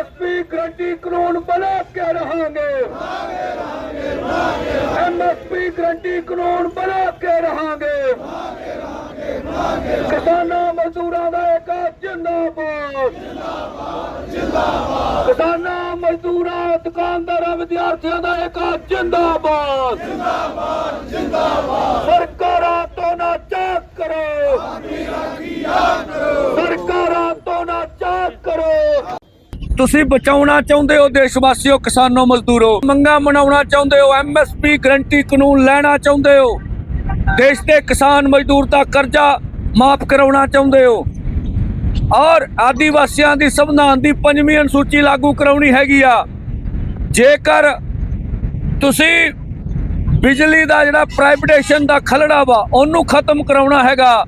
MSP guarantee ਕਾਨੂੰਨ ਬਣਾ ਕੇ ਰਹਾਂਗੇ। ਐਮਐਸਪੀ ਗਰੰਟੀ ਕਾਨੂੰਨ ਬਣਾ ਕੇ ਰਹਾਂਗੇ। ਕਿਸਾਨਾਂ ਮਜ਼ਦੂਰਾਂ ਦਾ ਇੱਕ ਜਿੰਦਾਬਾਦ। ਜਿੰਦਾਬਾਦ ਕਿਸਾਨਾਂ ਮਜ਼ਦੂਰਾਂ, ਦੁਕਾਨਦਾਰਾਂ, ਵਿਦਿਆਰਥੀਆਂ ਦਾ ਇੱਕ ਜਿੰਦਾਬਾਦ। ਜਿੰਦਾਬਾਦ ਜਿੰਦਾਬਾਦ ਸਰਕਾਰਾਂ ਤੋਂ ਨਾ ਚਾਕ ਕਰੋ। ਸਰਕਾਰਾਂ ਤੋਂ ਨਾ ਚਾਕ ਕਰੋ। ਤੁਸੀਂ ਬਚਾਉਣਾ ਚਾਹੁੰਦੇ ਹੋ ਦੇਸ਼ ਵਾਸੀਓ ਕਿਸਾਨੋ ਮਜ਼ਦੂਰੋ? ਮੰਗਾ ਮਨਾਉਣਾ ਚਾਹੁੰਦੇ ਹੋ ਐਮਐਸਪੀ ਗਰੰਟੀ ਕਾਨੂੰਨ ਲੈਣਾ ਚਾਹੁੰਦੇ ਹੋ? ਦੇਸ਼ ਦੇ ਕਿਸਾਨ ਮਜ਼ਦੂਰ ਦਾ ਕਰਜ਼ਾ ਮਾਫ ਕਰਾਉਣਾ ਚਾਹੁੰਦੇ ਹੋ? ਔਰ ਆਦੀਵਾਸੀਆਂ ਦੀ ਸੰਵਿਧਾਨ ਦੀ ਪੰਜਵੀਂ ਅਨੁਸੂਚੀ ਲਾਗੂ ਕਰਾਉਣੀ ਹੈਗੀ ਆ। ਜੇਕਰ ਤੁਸੀਂ ਬਿਜਲੀ ਦਾ ਜਿਹੜਾ ਪ੍ਰਾਈਵੇਟੇਸ਼ਨ ਦਾ ਖਲੜਾ ਵਾ, ਉਹਨੂੰ ਖਤਮ ਕਰਾਉਣਾ ਹੈਗਾ,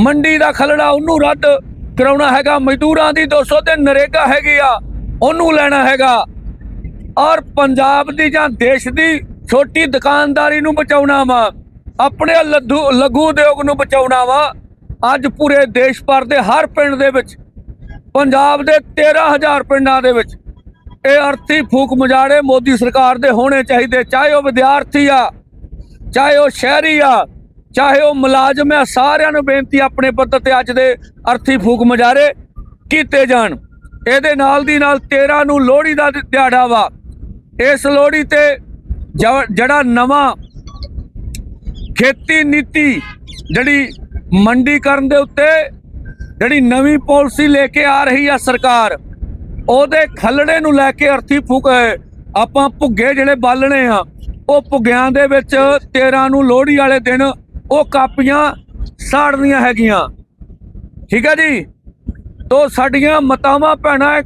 ਮੰਡੀ ਦਾ ਖਲੜਾ, ਉਹਨੂੰ ਰੱਦ ਕਰਾਉਣਾ ਹੈਗਾ, ਮਜ਼ਦੂਰਾਂ ਦੀ 200 ਤੇ ਨਰੇਗਾ ਹੈਗੀ ਆ, ਉਹਨੂੰ ਲੈਣਾ ਹੈਗਾ। ਔਰ ਪੰਜਾਬ ਦੀ ਜਾਂ ਦੇਸ਼ ਦੀ ਛੋਟੀ ਦੁਕਾਨਦਾਰੀ ਨੂੰ ਬਚਾਉਣਾ ਵਾ, ਆਪਣੇ ਲੱਧੂ, ਲਘੂ ਉਦਯੋਗ ਨੂੰ ਬਚਾਉਣਾ ਵਾ, ਅੱਜ ਪੂਰੇ ਦੇਸ਼ ਭਰ ਦੇ ਹਰ ਪਿੰਡ ਦੇ ਵਿੱਚ, ਪੰਜਾਬ ਦੇ 13000 ਪਿੰਡਾਂ ਦੇ ਵਿੱਚ, ਇਹ ਅਰਥੀ ਫੂਕ ਮਜਾੜੇ ਮੋਦੀ ਸਰਕਾਰ ਦੇ ਹੋਣੇ ਚਾਹੀਦੇ, ਚਾਹੇ ਉਹ ਵਿਦਿਆਰਥੀ ਆ, ਚਾਹੇ ਉਹ ਸ਼ਹਿਰੀ ਆ ਚਾਹੇ ਉਹ ਮੁਲਾਜ਼ਮ ਆ ਸਾਰਿਆਂ ਨੂੰ ਬੇਨਤੀ ਆਪਣੇ ਪੱਧਰ ਤੇ ਅੱਜ ਦੇ ਅਰਥੀ ਫੂਕ ਮਜਾਰੇ ਕੀਤੇ ਜਾਣ। ਇਹਦੇ ਨਾਲ ਦੀ ਨਾਲ 13 ਨੂੰ ਲੋਹੜੀ ਦਾ ਦਿਹਾੜਾ ਵਾ। ਇਸ ਲੋਹੜੀ ਤੇ ਜ- ਜਿਹੜਾ ਨਵਾਂ ਖੇਤੀ ਨੀਤੀ ਜਿਹੜੀ ਮੰਡੀਕਰਨ ਦੇ ਉੱਤੇ ਜਿਹੜੀ ਨਵੀਂ ਪਾਲਿਸੀ ਲੈ ਕੇ ਆ ਰਹੀ ਆ ਸਰਕਾਰ, ਉਹਦੇ ਖੱਲੜੇ ਨੂੰ ਲੈ ਕੇ ਅਰਥੀ ਫੂਕ, ਆਪਾਂ ਭੁੱਗੇ ਜਿਹੜੇ ਬਾਲਣੇ ਆ, ਉਹ ਭੁੱਗਿਆਂ ਦੇ ਵਿੱਚ 13 ਨੂੰ ਲੋਹੜੀ ਵਾਲੇ ਦਿਨ ਉਹ ਕਾਪੀਆਂ ਸਾੜਨੀਆਂ ਹੈਗੀਆਂ। ਠੀਕ ਹੈ ਜੀ? ਤੋ ਸਾਡੀਆਂ ਮਤਾਵਾਂ, ਭੈਣਾਂ,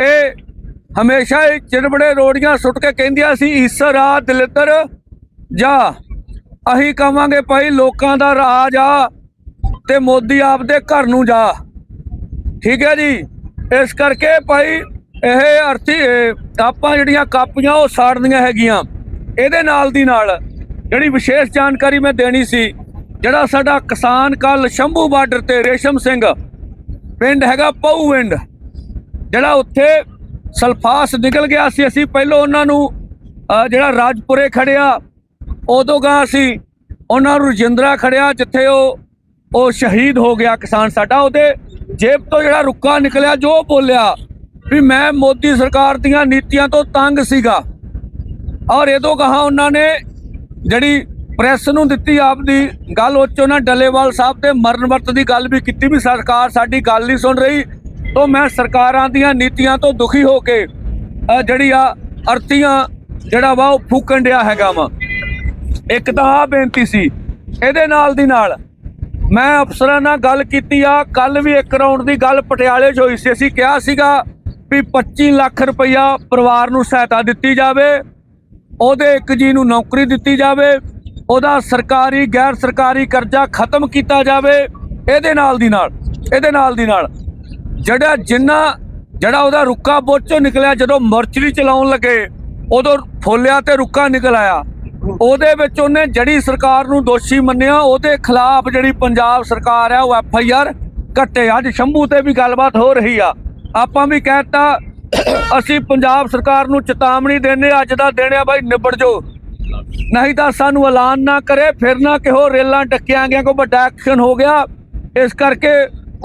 ਇਹ ਹਮੇਸ਼ਾ ਹੀ ਚਿੜਬੜੇ ਰੋੜੀਆਂ ਸੁੱਟ ਕੇ ਕਹਿੰਦੀਆਂ ਸੀ ਈਸਰ ਆ ਦਲਿੱਦਰ ਜਾ। ਅਸੀਂ ਕਵਾਂਗੇ ਭਾਈ ਲੋਕਾਂ ਦਾ ਰਾਜ ਆ ਤੇ ਮੋਦੀ ਆਪਦੇ ਘਰ ਨੂੰ ਜਾ। ਠੀਕ ਹੈ ਜੀ? ਇਸ ਕਰਕੇ ਭਾਈ ਇਹ ਅਰਥੀ ਆਪਾਂ ਜਿਹੜੀਆਂ ਕਾਪੀਆਂ ਉਹ ਸਾੜਨੀਆਂ ਹੈਗੀਆਂ। ਇਹਦੇ ਨਾਲ ਦੀ ਨਾਲ ਜਿਹੜੀ ਵਿਸ਼ੇਸ਼ ਜਾਣਕਾਰੀ ਮੈਂ ਦੇਣੀ ਸੀ, ਜਿਹੜਾ ਸਾਡਾ ਕਿਸਾਨ ਕੱਲ ਸ਼ੰਭੂ ਬਾਰਡਰ ਤੇ ਰੇਸ਼ਮ ਸਿੰਘ ਪਿੰਡ ਹੈਗਾ ਪਊਵਿੰਡ ਜਿਹੜਾ ਉੱਥੇ ਸਲਫਾਸ ਨਿਕਲ ਗਿਆ ਸੀ। ਅਸੀਂ ਪਹਿਲਾਂ ਉਹਨਾਂ ਨੂੰ ਜਿਹੜਾ ਰਾਜਪੁਰੇ ਖੜਿਆ, ਉਦੋਂ ਗਾ ਅਸੀਂ ਉਹਨਾਂ ਨੂੰ ਰਜਿੰਦਰਾ ਖੜਿਆ, ਜਿੱਥੇ ਉਹ ਉਹ ਸ਼ਹੀਦ ਹੋ ਗਿਆ ਕਿਸਾਨ ਸਾਡਾ। ਉਹਦੇ ਜੇਬ ਤੋਂ ਜਿਹੜਾ ਰੁੱਕਾ ਨਿਕਲਿਆ, ਜੋ ਬੋਲਿਆ ਵੀ ਮੈਂ ਮੋਦੀ ਸਰਕਾਰ ਦੀਆਂ ਨੀਤੀਆਂ ਤੋਂ ਤੰਗ ਸੀਗਾ। ਔਰ ਇਹ ਤੋਂ ਕਹਾ ਉਹਨਾਂ ਨੇ ਜਿਹੜੀ ਪ੍ਰੈਸ ਨੂੰ ਦਿੱਤੀ ਆਪਦੀ ਗੱਲ ਉੱਚ ਉਹਨਾਂ ਡੱਲੇਵਾਲ ਸਾਹਿਬ ਤੇ ਮਰਨ ਵਰਤ ਦੀ ਗੱਲ ਵੀ ਕੀਤੀ ਵੀ ਸਰਕਾਰ ਸਾਡੀ ਗੱਲ ਨਹੀਂ ਸੁਣ ਰਹੀ, ਤੋਂ ਮੈਂ ਸਰਕਾਰਾਂ ਦੀਆਂ ਨੀਤੀਆਂ ਤੋਂ ਦੁਖੀ ਹੋ ਕੇ ਜਿਹੜੀ ਆ ਅਰਥੀਆਂ ਜਿਹੜਾ ਵਾ ਉਹ ਫੂਕਣ ਡਿਆ ਹੈਗਾ ਵਾ। ਇੱਕ ਤਾਂ ਆ ਬੇਨਤੀ ਸੀ, ਇਹਦੇ ਨਾਲ ਦੀ ਨਾਲ ਮੈਂ ਅਫਸਰਾਂ ਨਾਲ ਗੱਲ ਕੀਤੀ ਆ ਕੱਲ ਵੀ ਇੱਕ ਰਾਉਂਡ ਦੀ ਗੱਲ ਪਟਿਆਲੇ 'ਚ ਹੋਈ ਸੀ। ਅਸੀਂ ਕਿਹਾ ਸੀਗਾ ਵੀ 25 ਲੱਖ ਰੁਪਈਆ ਪਰਿਵਾਰ ਨੂੰ ਸਹਾਇਤਾ ਦਿੱਤੀ ਜਾਵੇ। ਉਹਦੇ ਇੱਕ ਜੀ ਨੂੰ ਨੌਕਰੀ ਦਿੱਤੀ ਜਾਵੇ, ਉਹਦਾ ਸਰਕਾਰੀ, ਗੈਰ ਸਰਕਾਰੀ ਕਰਜ਼ਾ ਖਤਮ ਕੀਤਾ ਜਾਵੇ, ਇਹਦੇ ਨਾਲ ਦੀ ਨਾਲ, ਇਹਦੇ ਨਾਲ ਦੀ ਨਾਲ। ਜਿਹੜਾ ਜਿੰਨਾ, ਜਿਹੜਾ ਉਹਦਾ ਰੁੱਕਾ ਬੋਚੋ ਨਿਕਲਿਆ, ਜਦੋਂ ਮਰਚਰੀ ਚਲਾਉਣ ਲੱਗੇ, ਉਦੋਂ ਫੋਲਿਆ ਤੇ ਰੁੱਕਾ ਨਿਕਲ ਆਇਆ। ਉਹਦੇ ਵਿੱਚ ਉਹਨੇ ਜੜੀ ਸਰਕਾਰ ਨੂੰ ਦੋਸ਼ੀ ਮੰਨਿਆ, ਉਹਦੇ ਖਿਲਾਫ ਜਿਹੜੀ ਪੰਜਾਬ ਸਰਕਾਰ ਹੈ ਉਹ ਐਫ ਆਈ ਆਰ ਕੱਟੇ। ਅੱਜ ਸ਼ੰਭੂ ਤੇ ਵੀ ਗੱਲਬਾਤ ਹੋ ਰਹੀ ਆ। ਆਪਾਂ ਵੀ ਕਹਿਤਾ ਅਸੀਂ ਪੰਜਾਬ ਸਰਕਾਰ ਨੂੰ ਚੇਤਾਵਨੀ ਦਿੰਦੇ ਅੱਜ ਦਾ ਦਿਨ ਆ ਬਾਈ, ਨਿਬੜ ਜੋ ਨਹੀਂ ਤਾਂ ਸਾਨੂੰ ਐਲਾਨ ਨਾ ਕਰੇ, ਫਿਰ ਨਾ ਕਿਹੋ ਰੇਲਾਂ ਟੱਕਿਆਂ ਗਿਆ ਕੋਈ ਵੱਡਾ ਐਕਸ਼ਨ ਹੋ ਗਿਆ। ਇਸ ਕਰਕੇ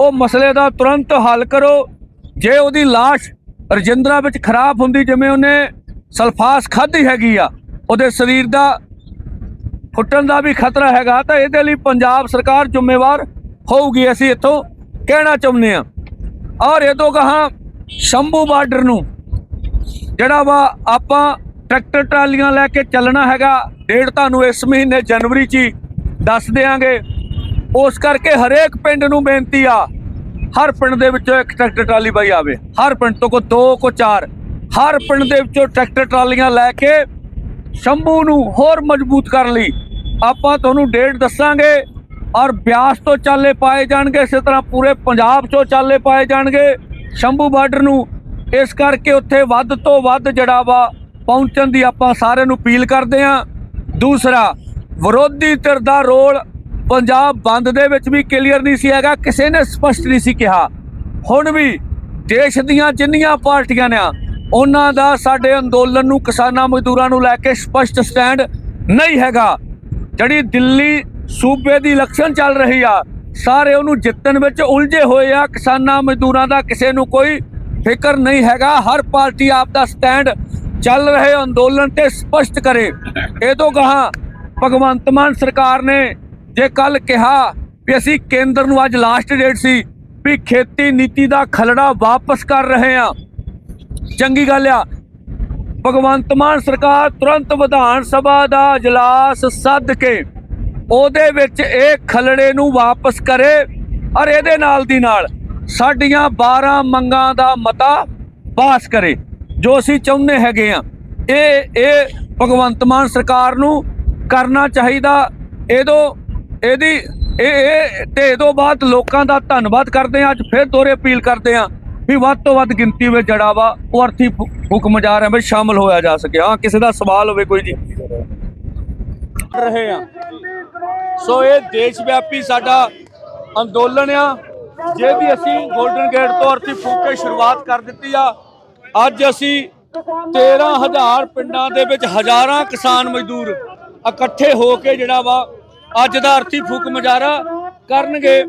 ਉਹ ਮਸਲੇ ਦਾ ਤੁਰੰਤ ਹੱਲ ਕਰੋ। ਜੇ ਉਹਦੀ ਲਾਸ਼ ਰਜਿੰਦਰਾ ਵਿੱਚ ਖਰਾਬ ਹੁੰਦੀ, ਜਿਵੇਂ ਉਹਨੇ ਸਲਫਾਸ ਖਾਧੀ ਹੈਗੀ ਆ, ਉਹਦੇ ਸਰੀਰ ਦਾ ਫੁੱਟਣ ਦਾ ਵੀ ਖਤਰਾ ਹੈਗਾ, ਤਾਂ ਇਹਦੇ ਲਈ ਪੰਜਾਬ ਸਰਕਾਰ ਜ਼ਿੰਮੇਵਾਰ ਹੋਊਗੀ। ਅਸੀਂ ਇੱਥੋਂ ਕਹਿਣਾ ਚਾਹੁੰਦੇ ਆ ਔਰ ਇਹ ਤੋਂ ਕਹਾ ਸ਼ੰਭੂ ਬਾਰਡਰ ਨੂੰ। ਜਿਹੜਾ ਵਾ ਆਪਾਂ ਟਰੈਕਟਰ ਟਰਾਲੀਆਂ ਲੈ ਕੇ ਚੱਲਣਾ ਹੈਗਾ ਡੇਟ ਤੁਹਾਨੂੰ ਇਸ ਮਹੀਨੇ ਜਨਵਰੀ 'ਚ ਹੀ ਦੱਸ ਦੇਾਂਗੇ ਉਸ ਕਰਕੇ ਹਰੇਕ ਪਿੰਡ ਨੂੰ ਬੇਨਤੀ ਆ, ਹਰ ਪਿੰਡ ਦੇ ਵਿੱਚੋਂ ਇੱਕ ਟਰੈਕਟਰ ਟਰਾਲੀ ਬਾਈ ਆਵੇ। ਹਰ ਪਿੰਡ ਤੋਂ ਕੋ ਦੋ ਕੋ ਚਾਰ। ਹਰ ਪਿੰਡ ਦੇ ਵਿੱਚੋਂ ਟਰੈਕਟਰ ਟਰਾਲੀਆਂ ਲੈ ਕੇ ਸ਼ੰਭੂ ਨੂੰ ਹੋਰ ਮਜ਼ਬੂਤ ਕਰਨ ਲਈ ਆਪਾਂ ਤੁਹਾਨੂੰ ਡੇਟ ਦੱਸਾਂਗੇ ਔਰ ਬਿਆਸ ਤੋਂ ਚਾਲੇ ਪਾਏ ਜਾਣਗੇ, ਇਸੇ ਤਰ੍ਹਾਂ ਪੂਰੇ ਪੰਜਾਬ 'ਚੋਂ ਚਾਲੇ ਪਾਏ ਜਾਣਗੇ। ਸ਼ੰਭੂ ਬਾਰਡਰ ਨੂੰ ਇਸ ਕਰਕੇ ਉੱਥੇ ਵੱਧ ਤੋਂ ਵੱਧ ਜਿਹੜਾ ਵਾ ਪਹੁੰਚਣ ਦੀ ਆਪਾਂ ਸਾਰਿਆਂ ਨੂੰ ਅਪੀਲ ਕਰਦੇ ਹਾਂ। ਦੂਸਰਾ, ਵਿਰੋਧੀ ਧਿਰ ਦਾ ਰੋਲ ਪੰਜਾਬ ਬੰਦ ਦੇ ਵਿੱਚ ਵੀ ਕਲੀਅਰ ਨਹੀਂ ਸੀ ਹੈਗਾ, ਕਿਸੇ ਨੇ ਸਪਸ਼ਟ ਨਹੀਂ ਸੀ ਕਿਹਾ। ਹੁਣ ਵੀ ਦੇਸ਼ ਦੀਆਂ ਜਿੰਨੀਆਂ ਪਾਰਟੀਆਂ ਨੇ, ਉਹਨਾਂ ਦਾ ਸਾਡੇ ਅੰਦੋਲਨ ਨੂੰ, ਕਿਸਾਨਾਂ ਮਜ਼ਦੂਰਾਂ ਨੂੰ ਲੈ ਕੇ ਸਪਸ਼ਟ ਸਟੈਂਡ ਨਹੀਂ ਹੈਗਾ। ਜਿਹੜੀ ਦਿੱਲੀ ਸੂਬੇ ਦੀ ਇਲੈਕਸ਼ਨ ਚੱਲ ਰਹੀ ਆ ਸਾਰੇ ਉਹਨੂੰ ਜਿੱਤਣ ਵਿੱਚ ਉਲਝੇ ਹੋਏ ਆ। ਕਿਸਾਨਾਂ ਮਜ਼ਦੂਰਾਂ ਦਾ ਕਿਸੇ ਨੂੰ ਕੋਈ ਫਿਕਰ ਨਹੀਂ ਹੈਗਾ। ਹਰ ਪਾਰਟੀ ਆਪ ਦਾ ਸਟੈਂਡ ਚੱਲ ਰਹੇ ਅੰਦੋਲਨ ਤੇ ਸਪਸ਼ਟ ਕਰੇ। ਇਹ ਤੋਂ ਗਾਹਾਂ ਭਗਵੰਤ ਮਾਨ ਸਰਕਾਰ ਨੇ ਜੇ ਕੱਲ ਕਿਹਾ ਵੀ ਅਸੀਂ ਕੇਂਦਰ ਨੂੰ ਅੱਜ ਲਾਸਟ ਡੇਟ ਸੀ ਵੀ ਖੇਤੀ ਨੀਤੀ ਦਾ ਖਲੜਾ ਵਾਪਸ ਕਰ ਰਹੇ ਆ ਚੰਗੀ ਗੱਲ ਆ। ਭਗਵੰਤ ਮਾਨ ਸਰਕਾਰ ਤੁਰੰਤ ਵਿਧਾਨ ਸਭਾ ਦਾ ਇਜਲਾਸ ਸੱਦ ਕੇ ਉਹਦੇ ਵਿੱਚ ਇਹ ਖਲੜੇ ਨੂੰ ਵਾਪਸ ਕਰੇ ਔਰ ਇਹਦੇ ਨਾਲ ਦੀ ਨਾਲ ਸਾਡੀਆਂ 12 ਮੰਗਾਂ ਦਾ ਮਤਾ ਪਾਸ ਕਰੇ, ਜੋ ਅਸੀਂ ਚਾਹੁੰਦੇ ਹੈਗੇ ਆ ਇਹ ਇਹ ਭਗਵੰਤ ਮਾਨ ਸਰਕਾਰ ਨੂੰ ਕਰਨਾ ਚਾਹੀਦਾ। ਇਹਦੋਂ, ਇਹਦੀ, ਇਹ ਇਹ ਤੇ ਇਹਦੋਂ ਬਾਅਦ ਲੋਕਾਂ ਦਾ ਧੰਨਵਾਦ ਕਰਦੇ ਆ ਅੱਜ ਫਿਰ ਦੋਰੇ ਅਪੀਲ ਕਰਦੇ ਆ ਵੀ ਵੱਧ ਤੋਂ ਵੱਧ ਗਿਣਤੀ ਵਿੱਚ ਜੜਾ ਵਾ ਉਹ ਅਰਥੀ ਹੁ- ਹੁਕਮ ਵਿੱਚ ਸ਼ਾਮਲ ਹੋਇਆ ਜਾ ਸਕੇ। ਹਾਂ, ਕਿਸੇ ਦਾ ਸਵਾਲ ਹੋਵੇ ਕੋਈ ਜੀ। ਰਹੇ ਆ ਸੋ ਇਹ ਦੇਸ਼ ਵਿਆਪੀ ਸਾਡਾ ਅੰਦੋਲਨ ਆ ਜਿਹਦੀ ਅਸੀਂ 골ਡਨ ਗੇਟ ਤੋਂ ਅਰਥੀ ਫੂਕ ਕੇ ਸ਼ੁਰੂਆਤ ਕਰ ਦਿੱਤੀ ਆ, ਅੱਜ ਅਸੀਂ 13000 ਪਿੰਡਾਂ ਦੇ ਵਿੱਚ ਹਜ਼ਾਰਾਂ ਕਿਸਾਨ ਮਜ਼ਦੂਰ ਇਕੱਠੇ ਹੋ ਕੇ ਜਿਹੜਾ ਵਾ, ਅੱਜ ਦਾ ਅਰਥੀ ਫੂਕ ਮੁਜ਼ਾਹਰਾ ਕਰਨਗੇ।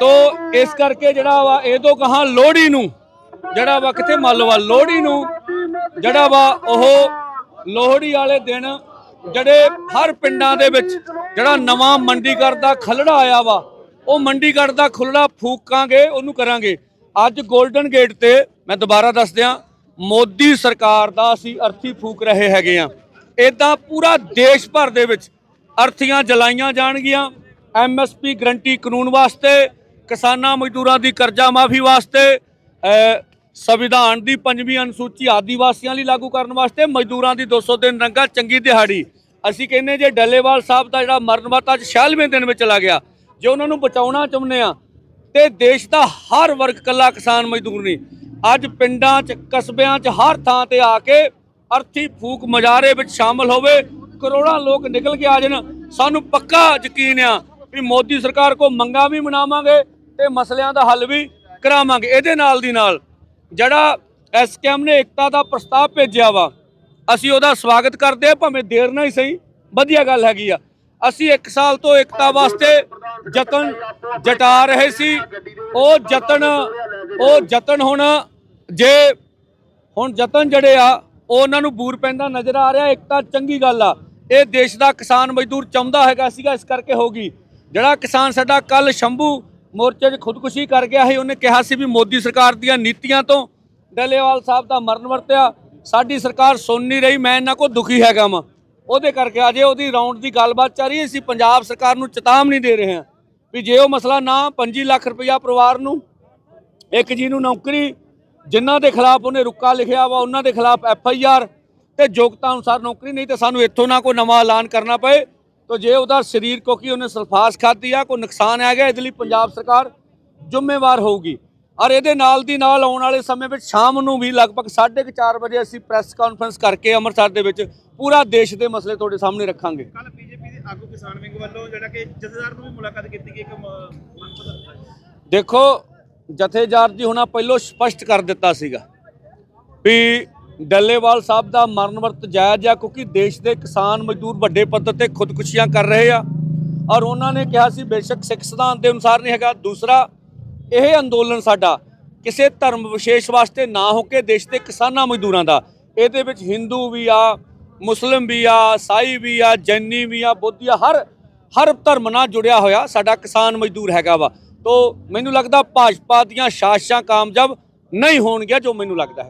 ਤੋ ਇਸ ਕਰਕੇ ਜਿਹੜਾ ਵਾ, ਇਹ ਤੋਂ ਕਹਾ ਲੋਹੜੀ ਨੂੰ, ਜਿਹੜਾ ਵਾ ਕਿਤੇ ਮੰਨ ਲਓ ਲੋਹੜੀ ਨੂੰ, ਜਿਹੜਾ ਵਾ ਉਹ ਲੋਹੜੀ ਵਾਲੇ ਦਿਨ ਜਿਹੜੇ ਹਰ ਪਿੰਡਾਂ ਦੇ ਵਿੱਚ ਜਿਹੜਾ ਨਵਾਂ ਮੰਡੀਗੜ ਦਾ ਖਲੜਾ ਆਇਆ ਵਾ, ਉਹ ਮੰਡੀਗੜ ਦਾ ਖੁੱਲੜਾ ਫੂਕਾਂਗੇ, ਉਹਨੂੰ ਕਰਾਂਗੇ। ਅੱਜ 골ਡਨ ਗੇਟ ਤੇ ਮੈਂ ਦੁਬਾਰਾ ਦੱਸ ਦਿਆਂ ਮੋਦੀ ਸਰਕਾਰ ਦਾ ਅਸੀਂ ਅਰਥੀ ਫੂਕ ਰਹੇ ਹੈਗੇ ਆ। ਇਦਾਂ ਪੂਰਾ ਦੇਸ਼ ਭਰ ਦੇ ਵਿੱਚ ਅਰਥੀਆਂ ਜਲਾਈਆਂ ਜਾਣਗੀਆਂ। ਐਮਐਸਪੀ ਗਰੰਟੀ ਕਾਨੂੰਨ ਵਾਸਤੇ, ਕਿਸਾਨਾਂ ਮਜ਼ਦੂਰਾਂ ਦੀ ਕਰਜ਼ਾ ਮਾਫੀ ਵਾਸਤੇ ਸੰਵਿਧਾਨ ਦੀ ਪੰਜਵੀਂ ਅਨੁਸੂਚੀ ਆਦੀਵਾਸੀਆਂ ਲਈ ਲਾਗੂ ਕਰਨ ਵਾਸਤੇ ਮਜ਼ਦੂਰਾਂ ਦੀ 200 ਦਿਨ ਰੰਗਾ, ਚੰਗੀ ਦਿਹਾੜੀ। ਅਸੀਂ ਕਹਿੰਨੇ ਜੇ ਡੱਲੇਵਾਲ ਸਾਹਿਬ ਦਾ ਜਿਹੜਾ ਮਰਨ ਵਰਤ ਅੱਜ 96ਵੇਂ ਦਿਨ ਵਿੱਚ ਚਲਾ ਗਿਆ, ਜੇ ਉਹਨਾਂ ਨੂੰ ਬਚਾਉਣਾ ਚਾਹੁੰਦੇ ਆ ਤੇ ਦੇਸ਼ ਦਾ ਹਰ ਵਰਗ ਕੱਲਾ ਕਿਸਾਨ ਮਜ਼ਦੂਰ ਨਹੀਂ। ਅੱਜ ਪਿੰਡਾਂ 'ਚ, ਕਸਬਿਆਂ 'ਚ ਹਰ ਥਾਂ ਤੇ ਆ ਕੇ ਅਰਥੀ ਫੂਕ ਮਜਾਰੇ ਵਿੱਚ ਸ਼ਾਮਲ ਹੋਵੇ, ਕਰੋੜਾਂ ਲੋਕ ਨਿਕਲ ਕੇ ਆ ਜਾਣ। ਸਾਨੂੰ ਪੱਕਾ ਯਕੀਨ ਆ ਵੀ ਮੋਦੀ ਸਰਕਾਰ ਕੋ ਮੰਗਾ ਵੀ ਮਨਾਵਾਂਗੇ ਤੇ ਮਸਲਿਆਂ ਦਾ ਹੱਲ ਵੀ ਕਰਾਵਾਂਗੇ, ਇਹਦੇ ਨਾਲ ਦੀ ਨਾਲ। ਜਿਹੜਾ ਐਸਕੇਐਮ ਨੇ ਏਕਤਾ ਦਾ ਪ੍ਰਸਤਾਵ ਭੇਜਿਆ ਵਾ, ਅਸੀਂ ਉਹਦਾ ਸਵਾਗਤ ਕਰਦੇ ਆ ਭਾਵੇਂ ਦੇਰ ਨਾਲ ਹੀ ਸਹੀ, ਵਧੀਆ ਗੱਲ ਹੈਗੀ ਆ। ਅਸੀਂ 1 ਸਾਲ ਤੋਂ ਏਕਤਾ ਵਾਸਤੇ ਯਤਨ ਜਟਾ ਰਹੇ ਸੀ। ਉਹ ਯਤਨ ਉਹ ਯਤਨ ਹੁਣ ਜੇ, ਹੁਣ ਯਤਨ ਜਿਹੜੇ ਆ, ਉਹ ਉਹਨਾਂ ਨੂੰ ਬੂਰ ਪੈਂਦਾ ਨਜ਼ਰ ਆ ਰਿਹਾ, ਇੱਕ ਚੰਗੀ ਗੱਲ ਆ। ਇਹ ਦੇਸ਼ ਦਾ ਕਿਸਾਨ ਮਜ਼ਦੂਰ ਚਾਹੁੰਦਾ ਹੈਗਾ ਸੀਗਾ, ਇਸ ਕਰਕੇ ਹੋਗੀ ਜਿਹੜਾ ਕਿਸਾਨ ਸਾਡਾ ਕੱਲ ਸ਼ੰਭੂ ਮੋਰਚੇ 'ਚ ਖੁਦਕੁਸ਼ੀ ਕਰ ਗਿਆ ਸੀ, ਉਹਨੇ ਕਿਹਾ ਸੀ ਵੀ ਮੋਦੀ ਸਰਕਾਰ ਦੀਆਂ ਨੀਤੀਆਂ ਤੋਂ ਡੱਲੇਵਾਲ ਸਾਹਿਬ ਦਾ ਮਰਨ ਵਰਤਿਆ। ਸਾਡੀ ਸਰਕਾਰ ਸੁਣ ਨਹੀਂ ਰਹੀ, ਮੈਂ ਇਹਨਾਂ ਕੋ ਦੁਖੀ ਹੈਗਾ ਵਾਂ। ਉਹਦੇ ਕਰਕੇ ਅਜੇ ਉਹਦੀ ਰਾਉਂਡ ਦੀ ਗੱਲਬਾਤ ਚੱਲ ਰਹੀ ਹੈ, ਅਸੀਂ ਪੰਜਾਬ ਸਰਕਾਰ ਨੂੰ ਚੇਤਾਵਨੀ ਦੇ ਰਹੇ ਹਾਂ ਵੀ ਜੇ ਉਹ ਮਸਲਾ ਨਾ 25 ਲੱਖ ਰੁਪਇਆ ਪਰਿਵਾਰ ਨੂੰ, ਇੱਕ ਜੀ ਨੂੰ ਨੌਕਰੀ, ਜਿਨ੍ਹਾਂ ਦੇ ਖਿਲਾਫ ਉਹਨੇ ਰੁੱਕਾ ਲਿਖਿਆ ਵਾ, ਉਹਨਾਂ ਦੇ ਖਿਲਾਫ ਐਫ ਆਈ ਆਰ ਤੇ ਯੋਗਤਾ ਅਨੁਸਾਰ ਨੌਕਰੀ, ਨਹੀਂ ਤੇ ਸਾਨੂੰ ਇੱਥੋਂ ਨਾ ਕੋਈ ਨਵਾਂ ਐਲਾਨ ਕਰਨਾ ਪਏ। ਤਾਂ ਜੇ ਉਹਦਾ ਸਰੀਰ ਕਿਉਂਕਿ ਉਹਨੇ ਸਲਫਾਸ ਖਾਧੀ ਆ ਕੋਈ ਨੁਕਸਾਨ ਆ ਗਿਆ ਇਹਦੇ ਲਈ ਪੰਜਾਬ ਸਰਕਾਰ ਜ਼ਿੰਮੇਵਾਰ ਹੋਊਗੀ ਔਰ ਇਹਦੇ ਨਾਲ ਦੀ ਨਾਲ ਆਉਣ ਵਾਲੇ ਸਮੇਂ ਵਿੱਚ ਸ਼ਾਮ ਨੂੰ ਵੀ ਲਗਭਗ 4:30 ਵਜੇ ਅਸੀਂ ਪ੍ਰੈਸ ਕਾਨਫਰੰਸ ਕਰਕੇ ਅੰਮ੍ਰਿਤਸਰ ਦੇ ਵਿੱਚ ਪੂਰਾ ਦੇਸ਼ ਦੇ ਮਸਲੇ ਤੁਹਾਡੇ ਸਾਹਮਣੇ ਰੱਖਾਂਗੇ ਕੱਲ ਬੀਜੇਪੀ ਦੇ ਆਗੂ ਕਿਸਾਨ ਵਿੰਗ ਵੱਲੋਂ ਜਿਹੜਾ ਕਿ ਜਥੇਦਾਰ ਨੂੰ ਵੀ ਮੁਲਾਕਾਤ ਕੀਤੀ ਗਈ ਇੱਕ। ਦੇਖੋ ਜਥੇਦਾਰ ਜੀ ਹੁਣਾਂ ਪਹਿਲੋਂ ਸਪਸ਼ਟ ਕਰ ਦਿੱਤਾ ਸੀਗਾ ਵੀ ਡੱਲੇਵਾਲ ਸਾਹਿਬ ਦਾ ਮਰਨ ਵਰਤ ਜਾਇਜ਼ ਆ ਕਿਉਂਕਿ ਦੇਸ਼ ਦੇ ਕਿਸਾਨ ਮਜ਼ਦੂਰ ਵੱਡੇ ਪੱਧਰ ਤੇ ਖੁਦਕੁਸ਼ੀਆਂ ਕਰ ਰਹੇ ਆ ਔਰ ਉਹਨਾਂ ਨੇ ਕਿਹਾ ਸੀ ਬੇਸ਼ੱਕ ਸਿੱਖ ਸਿਧਾਂਤ ਦੇ ਅਨੁਸਾਰ ਨਹੀਂ ਹੈਗਾ। ਦੂਸਰਾ, ਇਹ ਅੰਦੋਲਨ ਸਾਡਾ ਕਿਸੇ ਧਰਮ ਵਿਸ਼ੇਸ਼ ਵਾਸਤੇ ਨਾ ਹੋ ਕੇ ਦੇਸ਼ ਦੇ ਕਿਸਾਨਾਂ ਮਜ਼ਦੂਰਾਂ ਦਾ। ਇਹਦੇ ਵਿੱਚ ਹਿੰਦੂ ਵੀ ਆ ਮੁਸਲਿਮ ਵੀ ਆ ਸਾਈ ਵੀ ਆ ਜੈਨੀ ਵੀ ਆ, ਬੁੱਧੀ ਆ ਹਰ ਹਰ ਧਰਮ ਨਾਲ ਜੁੜਿਆ ਹੋਇਆ ਸਾਡਾ ਕਿਸਾਨ ਮਜ਼ਦੂਰ ਹੈਗਾ ਵਾ। ਤੋ ਮੈਨੂੰ ਲੱਗਦਾ ਭਾਜਪਾ ਦੀਆਂ ਸਾਜ਼ਿਸ਼ਾਂ ਕਾਮਯਾਬ ਨਹੀਂ ਹੋਣਗੀਆਂ ਜੋ ਮੈਨੂੰ ਲੱਗਦਾ ਹੈ।